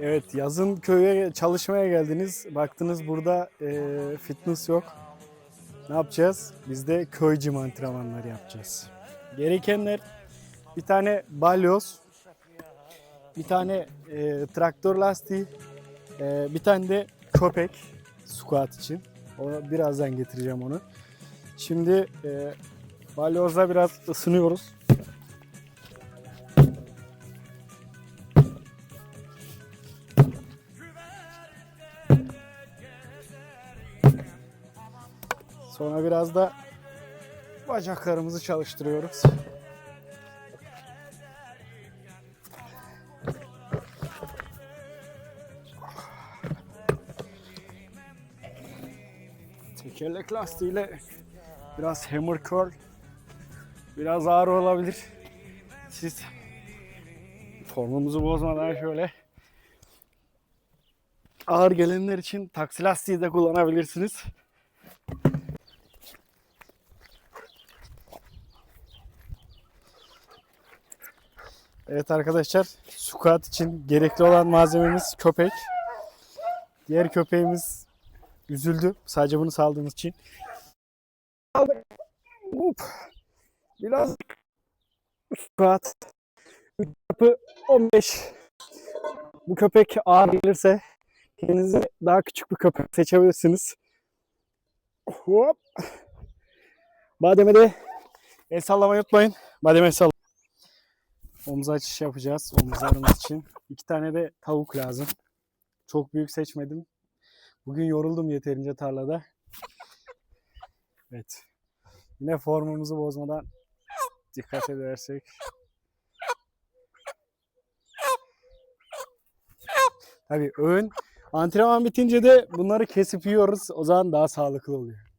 Evet yazın köye çalışmaya geldiniz. Baktınız burada e, fitness yok. Ne yapacağız? Biz de köy gym antrenmanları yapacağız. Gerekenler bir tane balyoz, bir tane e, traktör lastiği, e, bir tane de köpek squat için. Onu birazdan getireceğim onu. Şimdi e, balyozla biraz ısınıyoruz. Sonra biraz da bacaklarımızı çalıştırıyoruz. Tekerlek lastiğiyle biraz hammer curl biraz ağır olabilir. Siz formumuzu bozmadan şöyle ağır gelenler için taksi lastiği de kullanabilirsiniz. Evet arkadaşlar, squat için gerekli olan malzememiz köpek. Diğer köpeğimiz üzüldü. Sadece bunu saldığımız için. Biraz squat. 3 çarpı 15. Bu köpek ağır gelirse kendinize daha küçük bir köpek seçebilirsiniz. Hop. Bademe de el sallamayı unutmayın. Bademe el sall- Omuz açış yapacağız omuzlarımız için. İki tane de tavuk lazım. Çok büyük seçmedim. Bugün yoruldum yeterince tarlada. Evet. Yine formumuzu bozmadan dikkat edersek. Tabii öğün antrenman bitince de bunları kesip yiyoruz. O zaman daha sağlıklı oluyor.